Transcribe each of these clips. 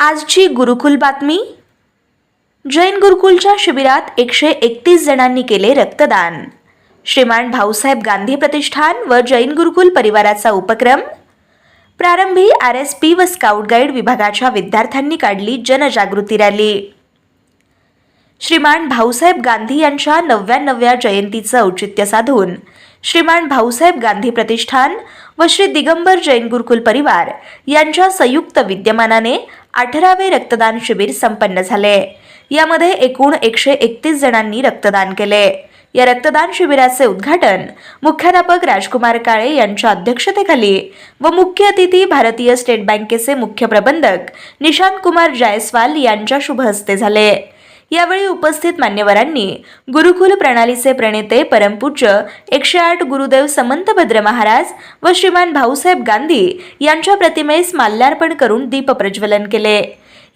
आजची गुरुकुल बातमी. जैन गुरुकुलच्या शिबिरात एकशे एकतीस जणांनी केले रक्तदान. श्रीमान भाऊसाहेब गांधी प्रतिष्ठान व जैन गुरुकुल परिवाराचा उपक्रम. प्रारंभी आर एस पी व स्काउट गाईड विभागाच्या विद्यार्थ्यांनी काढली जनजागृती रॅली. श्रीमान भाऊसाहेब गांधी यांच्या नव्याण्णव्या जयंतीचं औचित्य साधून श्रीमान भाऊसाहेब गांधी प्रतिष्ठान व श्री दिगंबर जैन गुरुकुल परिवार यांच्या संयुक्त विद्यमानाने अठरावे रक्तदान शिबिर संपन्न झाले. यामध्ये एकूण एकशे एकतीस जणांनी रक्तदान केले. या रक्तदान शिबिराचे उद्घाटन मुख्याध्यापक राजकुमार काळे यांच्या अध्यक्षतेखाली व मुख्य अतिथी भारतीय स्टेट बँकेचे मुख्य प्रबंधक निशांत कुमार जायस्वाल यांच्या शुभ हस्ते झाले. यावेळी उपस्थित मान्यवरांनी गुरुकुल प्रणालीचे प्रणेते परमपूज्य एकशे आठ गुरुदेव समंतभद्र महाराज व श्रीमान भाऊसाहेब गांधी यांच्या प्रतिमेस माल्यार्पण करून दीपप्रज्वलन केले.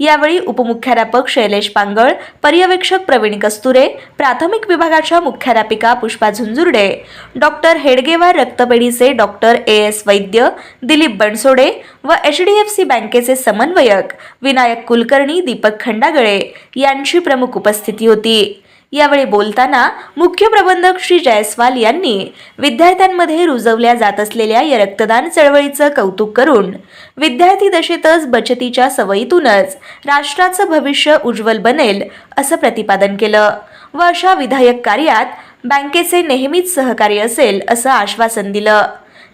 यावेळी उपमुख्याध्यापक शैलेश पांगळ पर्यवेक्षक प्रवीण कस्तुरे प्राथमिक विभागाच्या मुख्याध्यापिका Pushpa Jhunjhurde doctor Hedgewar रक्तपेढीचे doctor A S Vaidya Dilip Bansode व एच डी एफ सी बँकेचे समन्वयक विनायक कुलकर्णी दीपक खंडागळे यांची प्रमुख उपस्थिती होती. यावेळी बोलताना मुख्य प्रबंधक श्री जयस्वाल यांनी विद्यार्थ्यांमध्ये रुजवल्या जात असलेल्या या रक्तदान चळवळीचं कौतुक करून विद्यार्थी दशेतच बचतीच्या सवयीतूनच राष्ट्राचं भविष्य उज्ज्वल बनेल असं प्रतिपादन केलं. व अशा विधायक कार्यात बँकेचे नेहमीच सहकार्य असेल असं आश्वासन दिलं.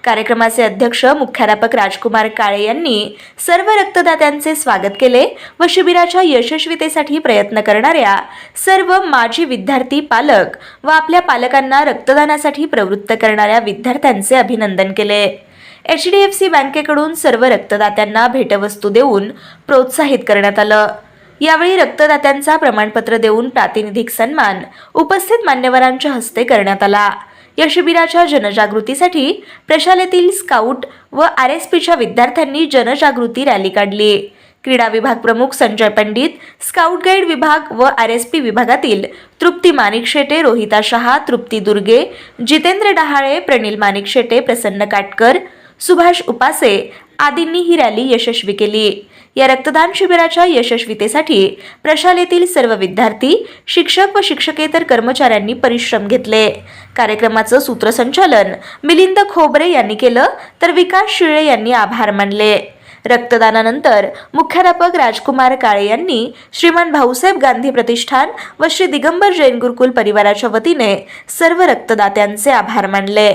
कार्यक्रमाचे अध्यक्ष मुख्याध्यापक राजकुमार काळे यांनी सर्व रक्तदात्यांचे स्वागत केले व शिबिराच्या यशस्वीतेसाठी प्रयत्न करणाऱ्या सर्व माजी विद्यार्थी पालक व आपल्या पालकांना रक्तदानासाठी प्रवृत्त करणाऱ्या विद्यार्थ्यांचे अभिनंदन केले. एच डी एफ सी बँकेकडून सर्व रक्तदात्यांना भेटवस्तू देऊन प्रोत्साहित करण्यात आलं. यावेळी रक्तदात्यांचा प्रमाणपत्र देऊन प्रातिनिधिक सन्मान उपस्थित मान्यवरांच्या हस्ते करण्यात आला. या शिबिराच्या जनजागृतीसाठी प्रशालेतील स्काउट व आर एस पीच्या विद्यार्थ्यांनी जनजागृती रॅली काढली. क्रीडा विभाग प्रमुख संजय पंडित स्काउट गाईड विभाग व आर एस पी विभागातील तृप्ती माणिक शेटे रोहिता शहा तृप्ती दुर्गे जितेंद्र डहाळे प्रणिल मानिकशेटे प्रसन्न काटकर सुभाष उपासे आदींनी ही रॅली यशस्वी केली. या रक्तदान शिबिराच्या यशस्वीतेसाठी प्रशालेतील सर्व विद्यार्थी शिक्षक व शिक्षकेतर कर्मचाऱ्यांनी परिश्रम घेतले. कार्यक्रमाचं सूत्रसंचालन मिलिंद खोबरे यांनी केलं तर विकास शिळे यांनी आभार मानले. रक्तदानानंतर मुख्याध्यापक राजकुमार काळे यांनी श्रीमान भाऊसाहेब गांधी प्रतिष्ठान व श्री दिगंबर जैन गुरुकुल परिवाराच्या वतीने सर्व रक्तदात्यांचे आभार मानले.